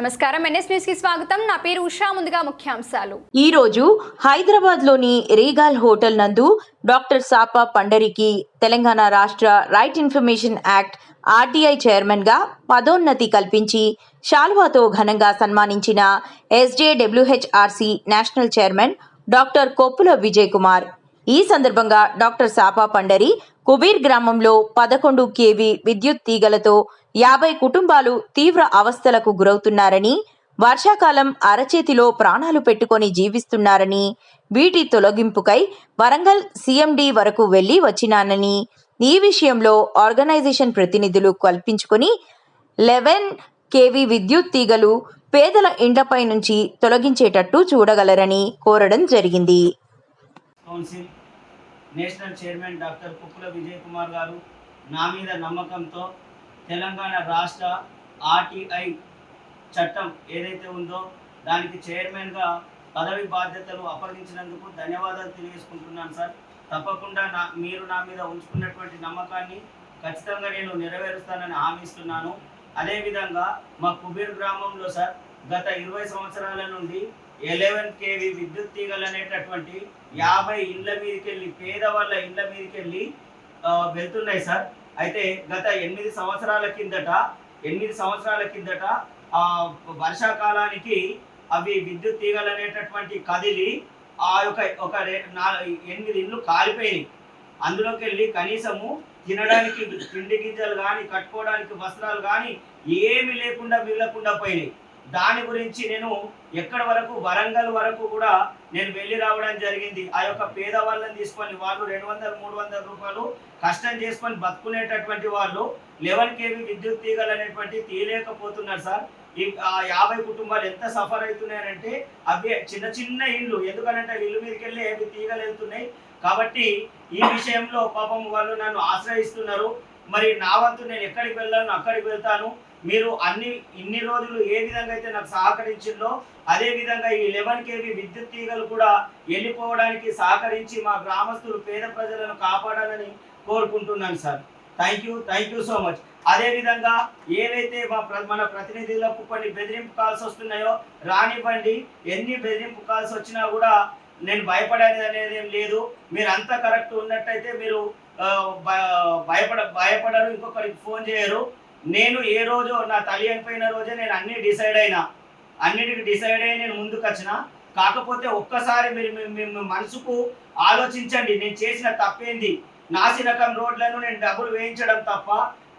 నమస్కారం. ఎన్ఎస్ న్యూస్కి స్వాగతం. నా పేరు ఉషా. ముందుగా ముఖ్యాంశాలు. ఈ రోజు హైదరాబాద్లోని రీగాల్ హోటల్ నందు డాక్టర్ సాపా పండరికి తెలంగాణ రాష్ట్ర రైట్ ఇన్ఫర్మేషన్ యాక్ట్ ఆర్టీఐ చైర్మన్గా పదోన్నతి కల్పించి షాల్వాతో ఘనంగా సన్మానించిన SJWHRC national chairman doctor Koppula Vijay Kumar. ఈ సందర్భంగా డాక్టర్ సాపా పండరి కుబీర్ గ్రామంలో పదకొండు కేవీ విద్యుత్ తీగలతో యాభై కుటుంబాలు తీవ్ర అవస్థలకు గురవుతున్నారని వర్షాకాలం అరచేతిలో ప్రాణాలు పెట్టుకొని జీవిస్తున్నారని వీటి తొలగింపుకై వరంగల్ సీఎండి వరకు వెళ్ళి వచ్చినానని ఈ విషయంలో ఆర్గనైజేషన్ ప్రతినిధులు కల్పించుకొని లెవెన్ కేవీ విద్యుత్ తీగలు పేదల ఇండ్లపై నుంచి తొలగించేటట్టు చూడగలరని కోరడం జరిగింది. Council national chairman doctor Kukkula Vijay Kumar గారు నా మీద నమ్మకంతో తెలంగాణ రాష్ట్ర ఆర్టీఐ చట్టం ఏదైతే ఉందో దానికి చైర్మన్గా పదవి బాధ్యతలు అప్పగించినందుకు ధన్యవాదాలు తెలియజేసుకుంటున్నాను సార్. తప్పకుండా నా మీరు నా మీద ఉంచుకున్నటువంటి నమ్మకాన్ని ఖచ్చితంగా నేను నెరవేరుస్తానని హామీ ఇస్తున్నాను. అదేవిధంగా మా కుబీర్ గ్రామంలో సార్ గత ఇరవై సంవత్సరాల నుండి ఎలెవెన్ కేవి విద్యుత్ తీగలు అనేటటువంటి యాభై ఇండ్ల మీదకి వెళ్ళి పేదవాళ్ళ ఇళ్ళ మీదకి వెళ్ళి వెళ్తున్నాయి సార్. అయితే గత ఎనిమిది సంవత్సరాల కిందట ఎనిమిది సంవత్సరాల కిందట ఆ వర్షాకాలానికి అవి విద్యుత్ తీగలు అనేటటువంటి కదిలి ఆ యొక్క ఒక ఎనిమిది ఇళ్ళు కాలిపోయినాయి. అందులోకి వెళ్ళి కనీసము తినడానికి తిండి గింజలు కానీ కట్టుకోవడానికి వస్త్రాలు కానీ ఏమి లేకుండా మిగలకుండా పోయినాయి. దాని గురించి నేను ఎక్కడి వరకు వరంగల్ వరకు కూడా నేను వెళ్ళి రావడం జరిగింది. ఆ యొక్క పేదవాళ్ళని తీసుకొని వాళ్ళు రెండు వందల మూడు వందల రూపాయలు కష్టం చేసుకొని బతుకునేటటువంటి వాళ్ళు లెవెన్ కేవీ విద్యుత్ తీగలు అనేటువంటి తీయలేకపోతున్నారు సార్. ఈ ఆ యాభై కుటుంబాలు ఎంత సఫర్ అవుతున్నాయంటే అవి చిన్న చిన్న ఇళ్ళు. ఎందుకనంటే ఇల్లు మీదకి వెళ్ళి అవి తీగలు వెళ్తున్నాయి. కాబట్టి ఈ విషయంలో పాపం వాళ్ళు నన్ను ఆశ్రయిస్తున్నారు. మరి నా వంతు నేను ఎక్కడికి వెళ్ళాను అక్కడికి వెళ్తాను. మీరు అన్ని ఇన్ని రోజులు ఏ విధంగా అయితే నాకు సహకరించిందో అదే విధంగా ఈ లెవెన్ కేవీ విద్యుత్ తీగలు కూడా వెళ్ళిపోవడానికి సహకరించి మా గ్రామస్తులు పేద ప్రజలను కాపాడాలని కోరుకుంటున్నాను sir. Thank you thank you so much అదేవిధంగా ఏవైతే మా ప్ర- మన ప్రతినిధులకు కొన్ని బెదిరింపు కాల్స్ వస్తున్నాయో రానివ్వండి. ఎన్ని బెదిరింపు కాల్స్ వచ్చినా కూడా నేను భయపడేది అనేది ఏం లేదు. మీరు అంతా కరెక్ట్ ఉన్నట్టయితే మీరు భయపడ భయపడరు. ఇంకొకరికి ఫోన్ చేయరు. నేను ఏ రోజు నా తల్లి అనిపోయిన రోజే నేను అన్ని డిసైడ్ అయినా అన్నిటికి డిసైడ్ అయ్యి నేను ముందుకు వచ్చిన కాకపోతే ఒక్కసారి మీరు మీ- మనసుకు ఆలోచించండి నేను చేసిన తప్పేంది? నాసిరకం రోడ్లను నేను డబ్బులు వేయించడం తప్ప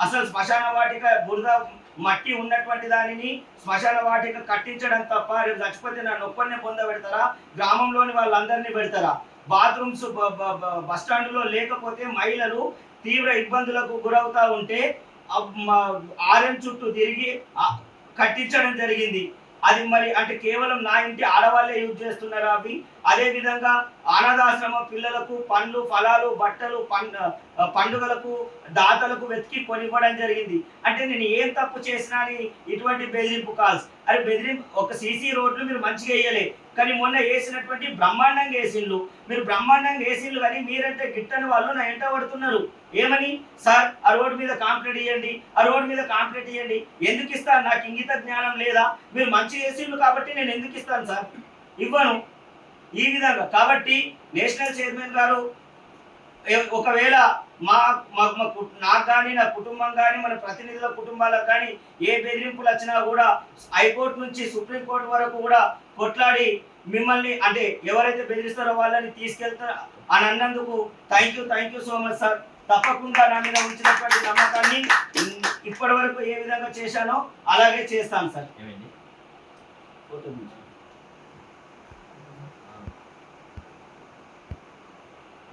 అసలు శ్మశాన వాటిక బురద మట్టి ఉన్నటువంటి దానిని శ్మశాన వాటిక కట్టించడం తప్ప రేపు చచ్చిపోతే నన్ను ఒక్కరినే పొందబెడతారా? గ్రామంలోని వాళ్ళందరినీ పెడతారా? బాత్రూమ్స్ బస్ స్టాండ్లో లేకపోతే మహిళలు తీవ్ర ఇబ్బందులకు గురవుతూ ఉంటే ఆర్యం చుట్టూ తిరిగి కట్టించడం జరిగింది. అది మరి అంటే కేవలం నా ఇంటి ఆడవాళ్ళే యూజ్ చేస్తున్నారా అవి? అదే విధంగా అనాథాశ్రమ పిల్లలకు పండ్లు ఫలాలు బట్టలు పండుగలకు దాతలకు వెతికి కొనివ్వడం జరిగింది. అంటే నేను ఏం తప్పు చేసినా అని ఇటువంటి బెదిరింపు కాల్స్. అరే బెదిరింపు ఒక సీసీ రోడ్లు మీరు మంచిగా వేయలే. కానీ మొన్న వేసినటువంటి బ్రహ్మాండంగా వేసిండ్లు. మీరు బ్రహ్మాండంగా వేసిండ్లు కానీ మీరంటే గిట్టని వాళ్ళు నా ఎంట పడుతున్నారు. ఏమని? సార్ ఆ రోడ్డు మీద కాంప్లీట్ ఇవ్వండి ఆ రోడ్డు మీద కాంప్లీట్ ఇవ్వండి ఎందుకు ఇస్తాను నాకు ఇంగిత జ్ఞానం లేదా? మీరు మంచి వేసిండ్లు కాబట్టి నేను ఎందుకు ఇస్తాను సార్? ఇవ్వను. ఈ విధంగా. కాబట్టి నేషనల్ చైర్మన్ గారు ఒకవేళ మా మా- మా కు- నాకు కానీ నా కుటుంబం కానీ మన ప్రతినిధుల కుటుంబాలకు కానీ ఏ బెదిరింపులు వచ్చినా కూడా హైకోర్టు నుంచి సుప్రీంకోర్టు వరకు కూడా కొట్లాడి మిమ్మల్ని అంటే ఎవరైతే బెదిరిస్తారో వాళ్ళని తీసుకెళ్తారో అని అన్నందుకు thank you thank you so much sir తప్పకుండా నా మీద ఉంచినటువంటి నమ్మకాన్ని ఇప్పటి వరకు ఏ విధంగా చేశానో అలాగే చేస్తాను సార్.